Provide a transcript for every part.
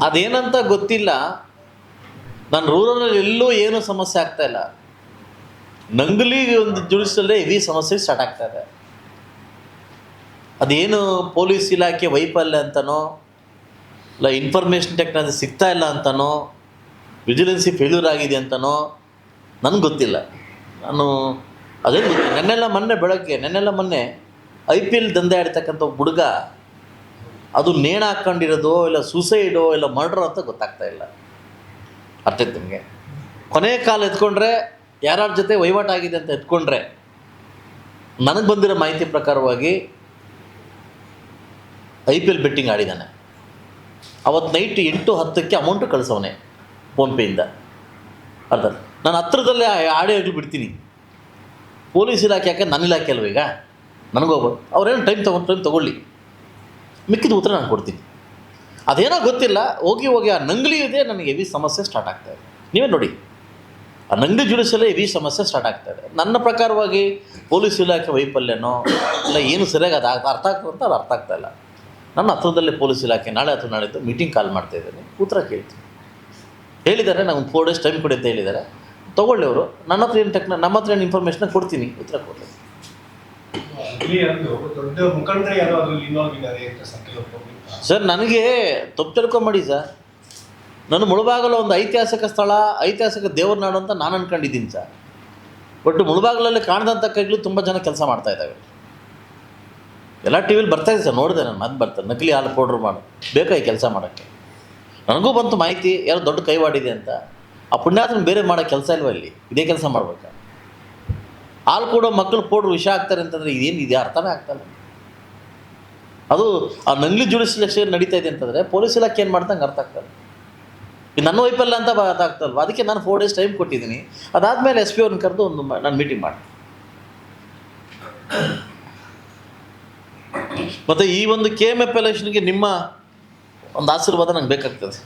ಅದೇನಂತ ಗೊತ್ತಿಲ್ಲ. ನಾನು ರೂರಲ್ ಎಲ್ಲೂ ಏನೂ ಸಮಸ್ಯೆ ಆಗ್ತಾ ಇಲ್ಲ. ನಂಗಲಿ ಒಂದು ಜುಡಿಸಲ್ಲೇ ಹೆವಿ ಸಮಸ್ಯೆ ಸ್ಟಾರ್ಟ್ ಆಗ್ತಾ ಇದೆ. ಅದೇನು ಪೊಲೀಸ್ ಇಲಾಖೆ ವೈಫಲ್ಯ ಅಂತನೋ, ಇಲ್ಲ ಇನ್ಫಾರ್ಮೇಷನ್ ಟೆಕ್ನಾಲಜಿ ಸಿಗ್ತಾ ಇಲ್ಲ ಅಂತನೋ ವಿಜಿಲೆನ್ಸಿ ಫೇಲ್ಯೂರ್ ಆಗಿದೆ ಅಂತನೋ, ನನಗೆ ಗೊತ್ತಿಲ್ಲ. ನಾನು ಅದೇ ನೆನ್ನೆಲ್ಲ ಮೊನ್ನೆ ಬೆಳಗ್ಗೆ, ನೆನ್ನೆಲ್ಲ ಮೊನ್ನೆ ಐ ಪಿ ಎಲ್ ದಂಧೆ ಆಡ್ತಕ್ಕಂಥ ಒಬ್ಬ ಹುಡುಗ, ಅದು ನೇಣ ಹಾಕ್ಕೊಂಡಿರೋದು ಇಲ್ಲ ಸೂಸೈಡೋ ಇಲ್ಲ ಮರ್ಡ್ರೋ ಅಂತ ಗೊತ್ತಾಗ್ತಾ ಇಲ್ಲ. ಅರ್ಥ ನಿಮಗೆ? ಕೊನೆ ಕಾಲ ಎತ್ಕೊಂಡ್ರೆ ಯಾರ್ಯಾರ ಜೊತೆ ವಹಿವಾಟು ಆಗಿದೆ ಅಂತ ಎತ್ಕೊಂಡ್ರೆ ನನಗೆ ಬಂದಿರೋ ಮಾಹಿತಿ ಪ್ರಕಾರವಾಗಿ ಐ ಪಿ ಎಲ್ ಬೆಟ್ಟಿಂಗ್ ಆಡಿದ್ದಾನೆ ಅವತ್ತು ನೈಟ್ ಎಂಟು ಹತ್ತಕ್ಕೆ ಅಮೌಂಟು ಕಳಿಸವನೆ ಫೋನ್ಪೇಯಿಂದ ಅರ್ಥ ನಾನು ಹತ್ರದಲ್ಲೇ ಆಡೇ ಬಿಡ್ತೀನಿ. ಪೊಲೀಸ್ ಇಲಾಖೆ ಯಾಕೆ ನನ್ನ ಇಲಾಖೆ ಅಲ್ವ ಈಗ? ನನಗೋಗ್ಬೋದು ಅವ್ರೇನು ಟೈಮ್ ತೊಗೊಂಡು ಟೈಮ್ ತೊಗೊಳ್ಳಿ. ಮಿಕ್ಕಿದ ಉತ್ತರ ನಾನು ಕೊಡ್ತೀನಿ. ಅದೇನೋ ಗೊತ್ತಿಲ್ಲ, ಹೋಗಿ ಹೋಗಿ ಆ ನಂಗ್ಲಿ ಇದೆ, ನನಗೆ ಹೆವಿ ಸಮಸ್ಯೆ ಸ್ಟಾರ್ಟ್ ಆಗ್ತಾ ಇದೆ. ನೀವೇ ನೋಡಿ. ಆ ನಂಗ್ಲಿ ಜುಡಿಸಲೇ ಎವಿ ಸಮಸ್ಯೆ ಸ್ಟಾರ್ಟ್ ಆಗ್ತಾ ಇದೆ. ನನ್ನ ಪ್ರಕಾರವಾಗಿ ಪೊಲೀಸ್ ಇಲಾಖೆ ವೈಫಲ್ಯನೋ, ಇಲ್ಲ ಏನು ಸರಿಯಾಗಿ ಅದು ಅರ್ಥ ಆಗ್ತದೆ ಅಂತ ಅದು ಅರ್ಥ ಆಗ್ತಾ ಇಲ್ಲ. ನನ್ನ ಹತ್ರದಲ್ಲೇ ಪೊಲೀಸ್ ಇಲಾಖೆ ನಾಳೆ ಅಥವಾ ನಾಳೆ ಮೀಟಿಂಗ್ ಕಾಲ್ ಮಾಡ್ತಾ ಇದ್ದೀನಿ. ಉತ್ತರ ಕೇಳ್ತೀನಿ. ಹೇಳಿದ್ದಾರೆ ನಾವು ಫೋರ್ ಡೇಸ್ ಟೈಮ್ ಕೊಡಿ ಅಂತ ಹೇಳಿದ್ದಾರೆ. ತೊಗೊಳ್ಳಿ ಅವರು ನನ್ನ ಹತ್ರ ಏನು ಟೆಕ್ನ ನಮ್ಮ ಹತ್ರ ಏನು ಇನ್ಫಾರ್ಮೇಶನ್ ಕೊಡ್ತೀನಿ ಉತ್ತರ ಕೊಡಲಿ. ಸರ್ ನನಗೆ ತಪ್ಪು ತಿಳ್ಕೊಂಬೇಡಿ ಸರ್. ನಾನು ಮುಳುಬಾಗಲ ಒಂದು ಐತಿಹಾಸಿಕ ಸ್ಥಳ ಐತಿಹಾಸಿಕ ದೇವ್ರ ನಾಡು ಅಂತ ನಾನು ಅನ್ಕೊಂಡಿದ್ದೀನಿ ಸರ್. ಬಟ್ ಮುಳುಬಾಗಲಲ್ಲಿ ಕಾಣದಂಥ ಕೈಗಳು ತುಂಬ ಜನ ಕೆಲಸ ಮಾಡ್ತಾ ಇದ್ದಾವೆ. ಎಲ್ಲ ಟಿ ವಿಲಿ ಬರ್ತಾ ಇದೆ ಸರ್ ನೋಡಿದೆ ನಾನು ಅದು ಬರ್ತಾರೆ ನಕಲಿ ಹಾಲು ಪೌಡ್ರ್ ಮಾಡಿ ಬೇಕಾಗಿ ಕೆಲಸ ಮಾಡೋಕ್ಕೆ? ನನಗೂ ಬಂತು ಮಾಹಿತಿ ಯಾರು ದೊಡ್ಡ ಕೈವಾಡಿದೆ ಅಂತ. ಆ ಪುಣ್ಯಾತ್ಮನ ಬೇರೆ ಮಾಡೋ ಕೆಲಸ ಇಲ್ವಾ ಇಲ್ಲಿ? ಇದೇ ಕೆಲಸ ಮಾಡ್ಬೇಕು? ಹಾಲು ಕೊಡೋ ಮಕ್ಕಳು ಪೌಡ್ರ್ ವಿಷ ಆಗ್ತಾರೆ ಅಂತಂದರೆ ಇದೇನು ಇದೆ ಅರ್ಥನೇ ಆಗ್ತಾನೆ ಅದು ಆ ನಂಗ್ಲಿ ಜುಡಿಸ್ಲೇಷನ್ ನಡೀತಾ ಇದೆ ಅಂತಂದರೆ ಪೊಲೀಸ್ ಇಲಾಖೆ ಏನು ಮಾಡ್ದಂಗೆ ಅರ್ಥ ಆಗ್ತದೆ ನನ್ನ ವೈಫಲ್ಯ ಅಂತ ಅದಾಗ್ತಲ್ವ ಅದಕ್ಕೆ ನಾನು ಫೋರ್ ಡೇಸ್ ಟೈಮ್ ಕೊಟ್ಟಿದ್ದೀನಿ. ಅದಾದಮೇಲೆ ಎಸ್ ಪಿ ಅವ್ರನ್ನ ಕರೆದು ಒಂದು ನಾನು ಮೀಟಿಂಗ್ ಮಾಡಿ ಮತ್ತು ಈ ಒಂದು ಕೆ ಎಂ ಎಫ್ ಎಲೆಕ್ಷನ್ಗೆ ನಿಮ್ಮ ಒಂದು ಆಶೀರ್ವಾದ ನಂಗೆ ಬೇಕಾಗ್ತದೆ.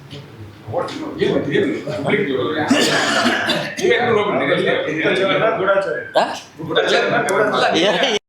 ಗೂಢಾಚಾರ